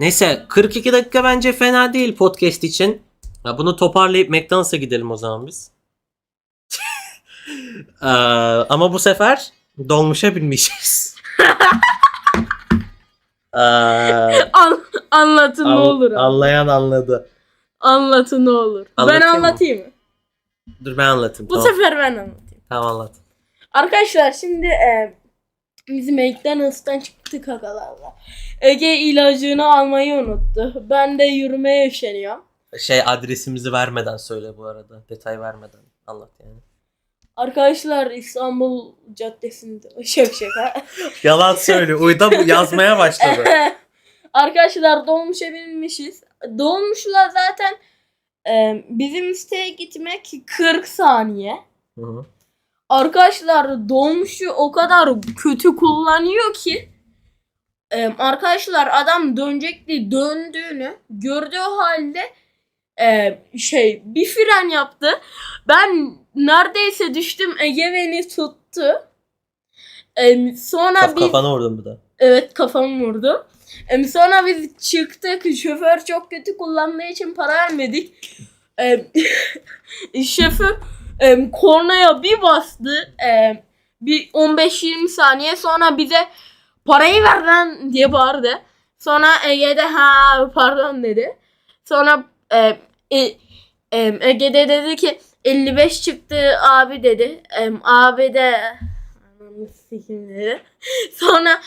Neyse 42 dakika bence fena değil podcast için. Ya bunu toparlayıp McDonald's'a gidelim o zaman biz. Ee, ama bu sefer dolmuşa binmeyeceğiz. Ee, An- anlatın ne an- olur. abi. Anlayan anladı. Anlatın ne olur. Anlatayım ben anlatayım mı? Dur ben anlatayım. Bu tamam. sefer ben anlatayım. Tamam anlat. Arkadaşlar şimdi e, biz McDonald's'tan çıktık agalarla. Ege ilacını almayı unuttu. Ben de yürümeye üşeniyorum. Şey adresimizi vermeden söyle bu arada. Detay vermeden anlat yani. Arkadaşlar İstanbul Caddesi'nde. Şaka şaka. Yalan söyle. Uyda bu yazmaya başladı. Arkadaşlar dolmuşa binmişiz. Dolmuşla zaten e, bizim siteye gitmek 40 saniye. Hı hı. Arkadaşlar dolmuşu o kadar kötü kullanıyor ki e, arkadaşlar adam dönecekti döndüğünü gördüğü halde e, şey bir fren yaptı. Ben neredeyse düştüm Ege beni tuttu. E, sonra Kaf biz kafana vurdum bu da. Evet kafamı vurdu. Em, sonra biz çıktık. Şoför çok kötü kullandığı için para vermedik. Em, şoför em, kornaya bir bastı. Em, bir 15-20 saniye sonra bize parayı ver lan diye bağırdı. Sonra Ege de ha pardon dedi. Sonra e, em, Ege de dedi ki 55 çıktı abi dedi. Em, abi de dedi. Sonra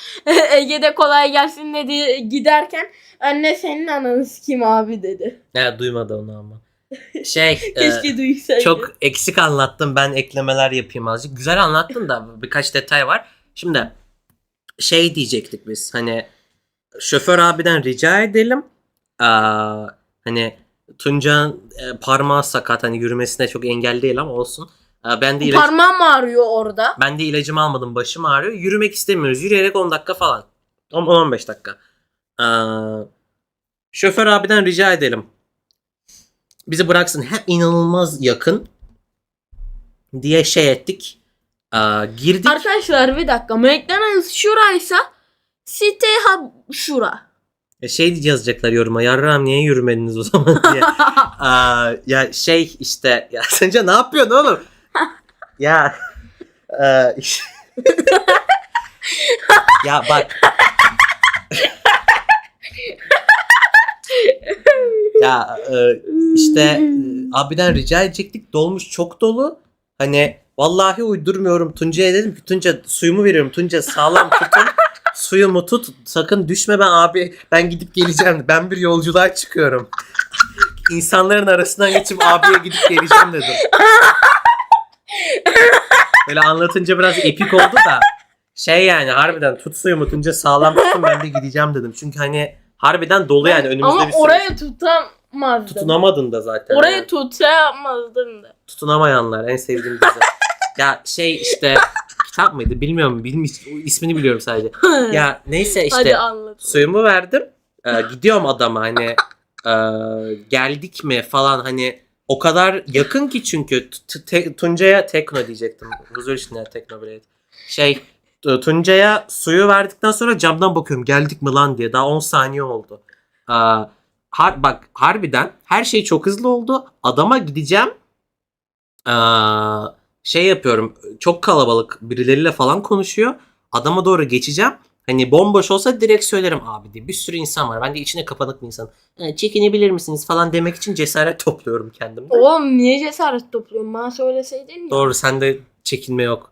Ege'de kolay gelsin dedi giderken anne senin ananı kim abi dedi. Ne duymadı onu ama. Şey Keşke e, duysaydı. çok eksik anlattım. Ben eklemeler yapayım azıcık. Güzel anlattın da birkaç detay var. Şimdi şey diyecektik biz. Hani şoför abiden rica edelim. Aa, hani Tunca'nın e, parmağı sakat. Hani yürümesine çok engel değil ama olsun. Aa, ben de ilaç, Parmağım ağrıyor orada. ben de ilacımı almadım. Başım ağrıyor. Yürümek istemiyoruz. Yürüyerek 10 dakika falan. 10-15 dakika. Aa, şoför abiden rica edelim. Bizi bıraksın. Hem inanılmaz yakın diye şey ettik. Aa, girdik. Arkadaşlar bir dakika McDonald's şuraysa site ha şura. Ya şey yazacaklar yoruma. Yarram niye yürümediniz o zaman diye. Aa, ya şey işte. Ya sence ne yapıyorsun oğlum? ya. e, ya bak. ya e, işte e, abiden rica edecektik. Dolmuş çok dolu. Hani vallahi uydurmuyorum. Tunca'ya dedim ki Tunca suyumu veriyorum. Tunca sağlam tutun. Suyumu tut. Sakın düşme ben abi. Ben gidip geleceğim. Ben bir yolculuğa çıkıyorum. İnsanların arasından geçip abiye gidip geleceğim dedim. Böyle anlatınca biraz epik oldu da. Şey yani harbiden tut suyumu Tunca sağlam tutun ben de gideceğim dedim. Çünkü hani harbiden dolu yani önümüzde Ama bir sürü- oraya tutamazdım. Tutunamadın da zaten. Orayı Yani. tutamazdım da. Tutunamayanlar en sevdiğim dizi. ya şey işte kitap mıydı bilmiyorum. Bilmiyorum ismini biliyorum sadece. Ya neyse işte suyumu verdim. Ee, gidiyorum adama hani e, geldik mi falan hani o kadar yakın ki çünkü te- Tuncay'a tekno diyecektim. Huzur içinde tekno bile. Şey Tuncay'a suyu verdikten sonra camdan bakıyorum geldik mi lan diye. Daha 10 saniye oldu. Ee, har- bak harbiden her şey çok hızlı oldu. Adama gideceğim. Ee, şey yapıyorum. Çok kalabalık birileriyle falan konuşuyor. Adama doğru geçeceğim. Hani bomboş olsa direkt söylerim abi diye. Bir sürü insan var. Ben de içine kapanık bir insanım. "E, çekinebilir misiniz falan demek için cesaret topluyorum kendimde. Oğlum niye cesaret topluyorsun? Bana söyleseydin ya. Doğru sende çekinme yok.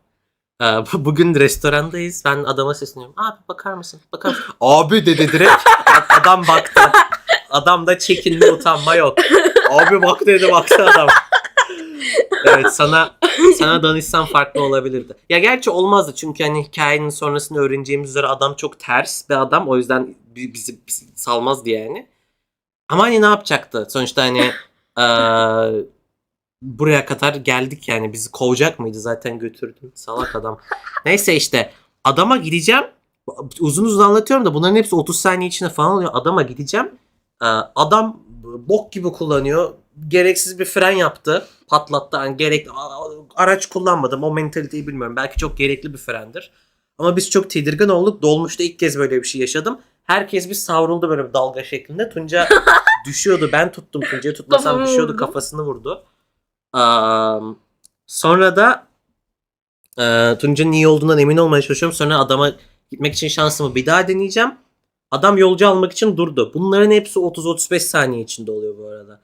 Ee, bu- bugün restorandayız. Ben adama sesleniyorum. Abi bakar mısın? Bakar mısın? Abi dedi direkt. Adam baktı. Adamda çekinme utanma yok. Abi bak dedi baktı adam. Evet sana sana danışsam farklı olabilirdi. Ya gerçi olmazdı çünkü hani hikayenin sonrasında öğreneceğimiz üzere adam çok ters bir adam. O yüzden bi- bizi, bizi salmazdı yani. Ama hani ne yapacaktı? Sonuçta hani eee, buraya kadar geldik yani. Bizi kovacak mıydı? Zaten götürdün. Salak adam. Neyse işte adama gideceğim. Uzun uzun anlatıyorum da bunların hepsi 30 saniye içinde falan oluyor. Adama gideceğim. Ee, Adam bok gibi kullanıyor. Gereksiz bir fren yaptı. Patlattı. Yani gerek araç kullanmadım. O mentaliteyi bilmiyorum. Belki çok gerekli bir frendir. Ama biz çok tedirgin olduk. Dolmuşta ilk kez böyle bir şey yaşadım. Herkes bir savruldu böyle bir dalga şeklinde. Tunca düşüyordu. Ben tuttum Tunca'yı tutmasam düşüyordu. Kafasını vurdu. Am, sonra da e, Tunca'nın iyi olduğundan emin olmaya çalışıyorum. Sonra adama gitmek için şansımı bir daha deneyeceğim. Adam yolcu almak için durdu. Bunların hepsi 30-35 saniye içinde oluyor bu arada.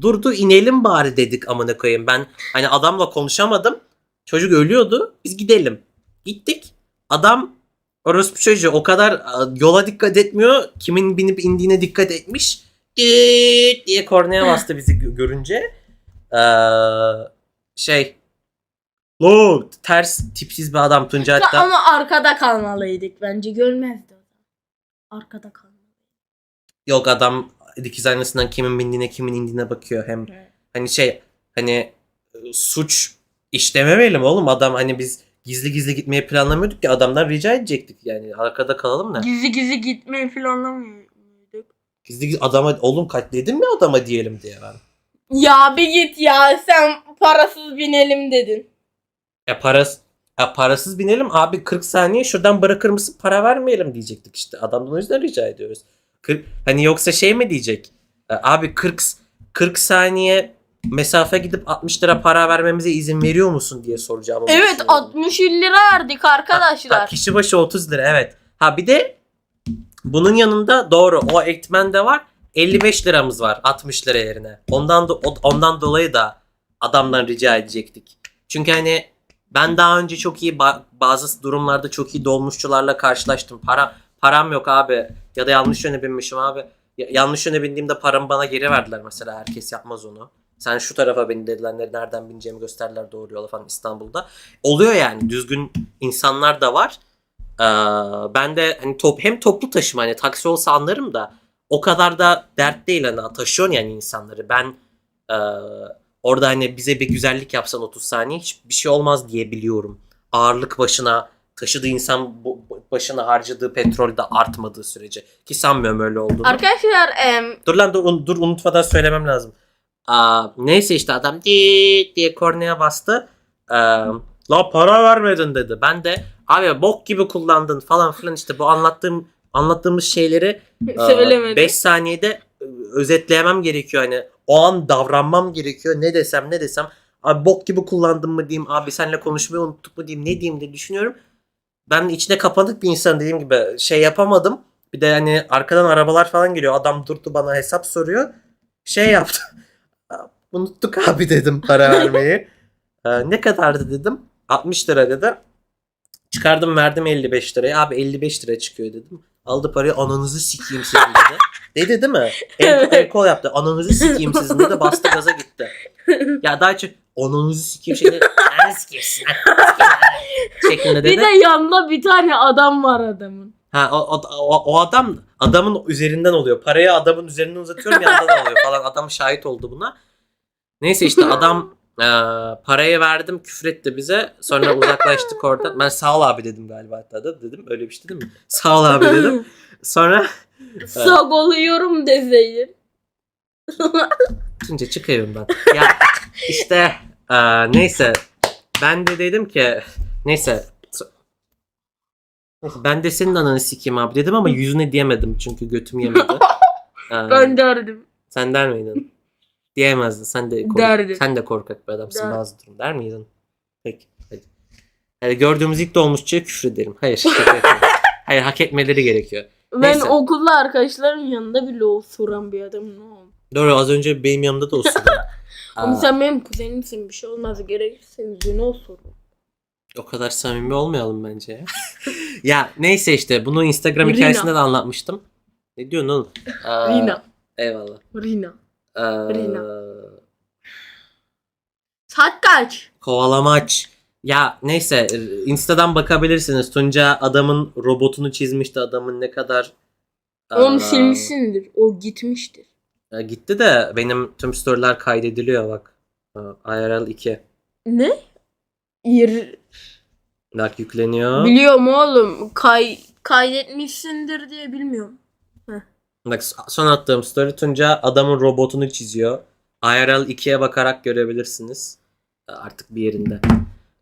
Durdu inelim bari dedik amına koyayım. Ben hani adamla konuşamadım. Çocuk ölüyordu. Biz gidelim. Gittik. Adam orospu çocuğu o kadar yola dikkat etmiyor. Kimin binip indiğine dikkat etmiş. Düt diye kornaya bastı bizi gö- görünce. Ee, şey Lo ters tipsiz bir adam Tunca Ya hatta. ama arkada kalmalıydık bence görmezdi. Arkada kalmalı. Yok adam dikiz aynasından kimin bindiğine kimin indiğine bakıyor hem Evet. hani şey hani e, suç işlememeyelim oğlum adam hani biz gizli gizli gitmeyi planlamıyorduk ki adamdan rica edecektik yani arkada kalalım da Gizli gizli gitmeyi planlamıyorduk. gizli gizli adama oğlum katledin mi adama diyelim diye ben. Ya bir git ya sen parasız binelim dedin. Ya paras ya parasız binelim abi 40 saniye şuradan bırakır mısın para vermeyelim diyecektik işte adamdan o yüzden rica ediyoruz. 40, hani yoksa şey mi diyecek E, abi 40 40 saniye mesafe gidip 60 lira para vermemize izin veriyor musun diye soracağım. Evet düşünüyorum. 60 lira verdik arkadaşlar. Ha, kişi başı 30 lira evet. Ha bir de bunun yanında doğru o eğitmen de var. 55 liramız var 60 lira yerine. Ondan o- ondan dolayı da adamdan rica edecektik. Çünkü hani ben daha önce çok iyi ba- bazı durumlarda çok iyi dolmuşçularla karşılaştım. Para param yok abi ya da yanlış yöne binmişim abi. Ya- yanlış yöne bindiğimde paramı bana geri verdiler mesela. Herkes yapmaz onu. Sen şu tarafa bin dediler. ne- Nereden bineceğimi gösterdiler doğru yola falan İstanbul'da. Oluyor yani. Düzgün insanlar da var. Ee, ben de hani top, hem toplu taşıma hani taksi olsa anlarım da o kadar da dert değil hani taşıyorsun yani insanları. Ben e, orada hani bize bir güzellik yapsan 30 saniye hiçbir şey olmaz diye biliyorum. Ağırlık başına taşıdığı insan başına harcadığı petrol de artmadığı sürece. Ki sanmıyorum öyle olduğunu. Arkadaşlar em, Dur lan dur, dur unutmadan söylemem lazım. Aa, neyse işte adam diye diye kornaya bastı. Ee, la para vermedin dedi. Ben de abi bok gibi kullandın falan filan işte bu anlattığım anlattığımız şeyleri söylemedim. 5 saniyede e, özetleyemem gerekiyor hani o an davranmam gerekiyor. Ne desem ne desem abi bok gibi kullandım mı diyeyim abi seninle konuşmayı unuttuk mu diyeyim ne diyeyim diye düşünüyorum. Ben içine kapanık bir insan dediğim gibi şey yapamadım. Bir de hani arkadan arabalar falan geliyor. Adam durdu bana hesap soruyor. Şey yaptı. Unuttuk abi dedim para vermeyi. Ee, ne kadardı dedim. 60 lira dedi. Çıkardım verdim 55 liraya. Abi 55 lira çıkıyor dedim. Aldı parayı ananızı sikeyim sizin dedi. Dedi değil mi? El, el kol yaptı. Ananızı sikeyim sizin dedi. Bastı gaza gitti. Ya daha çok ananızı sikeyim şey dedi. "Lan sikeyim, lan sikeyim, lan." Şeklinde dedi. Bir de yanında bir tane adam var adamın. Ha o, o, o, adam adamın üzerinden oluyor. Parayı adamın üzerinden uzatıyorum yandan alıyor falan. Adam şahit oldu buna. Neyse işte adam e, parayı verdim küfretti bize. Sonra uzaklaştık oradan. Ben sağ ol abi dedim galiba hatta da dedim. Öyle bir şey dedim mi? Sağ ol abi dedim. Sonra Sağ oluyorum deseydin. Tunca çıkıyorum ben. Ya işte e, neyse ben de dedim ki neyse ben de senin ananı sikeyim abi dedim ama yüzüne diyemedim çünkü götüm yemedi. E, Ben derdim. Sen der miydin? Diyemezdin. Sen de kork- Derdim. sen de korkak bir adamsın bazı durum. Der miydin? Peki. Hadi. Hadi gördüğümüz ilk dolmuşçuya küfür edelim. Hayır. Hayır hak etmeleri gerekiyor. Ben Neyse. okulda arkadaşlarım yanında bile osuran bir adamım. Ne oldu? Doğru az önce benim yanımda da osurdu. Ama sen benim kuzenimsin bir şey olmaz gerekirse yüzüne osurun. o kadar samimi olmayalım bence ya. ya neyse işte bunu Instagram Rina. hikayesinde de anlatmıştım. Ne diyorsun oğlum? Aa, Rina. Eyvallah. Rina. Rina. Saat kaç? Kovalamaç. Ya neyse Insta'dan bakabilirsiniz. Tunca adamın robotunu çizmişti. Adamın ne kadar Onu silmişsindir. O gitmiştir. e, gitti de benim tüm storyler kaydediliyor bak. Aa, IRL 2. Ne? İr... Bak yükleniyor. Biliyorum oğlum. Kay kaydetmişsindir diye bilmiyorum. Bak son attığım story Tunca adamın robotunu çiziyor. IRL 2'ye bakarak görebilirsiniz. Artık bir yerinde.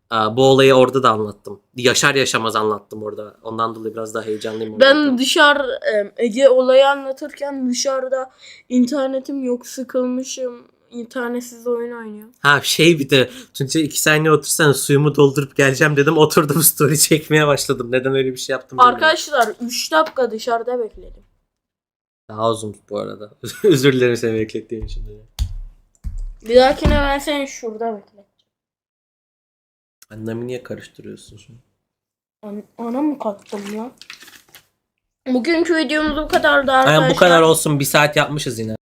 Aa, bu olayı orada da anlattım. Yaşar yaşamaz anlattım orada. Ondan dolayı biraz daha heyecanlıyım. orada. Ben dışarı e, Ege olayı anlatırken dışarıda internetim yok sıkılmışım. İnternetsiz oyun oynuyorum. Ha şey bir de Tunca iki saniye otursana suyumu doldurup geleceğim dedim. Oturdum story çekmeye başladım. Neden öyle bir şey yaptım bilmiyorum. Arkadaşlar 3 dakika dışarıda bekledim. Daha uzun bu arada. Özür dilerim seni beklettiğim için. Bir dahakine ben seni şurada beklerim. Annemi niye karıştırıyorsun şimdi? An- ana mı kattım lan? Bugünkü videomuz bu kadardı arkadaşlar. Aynen bu kadar olsun. Bir saat yapmışız yine.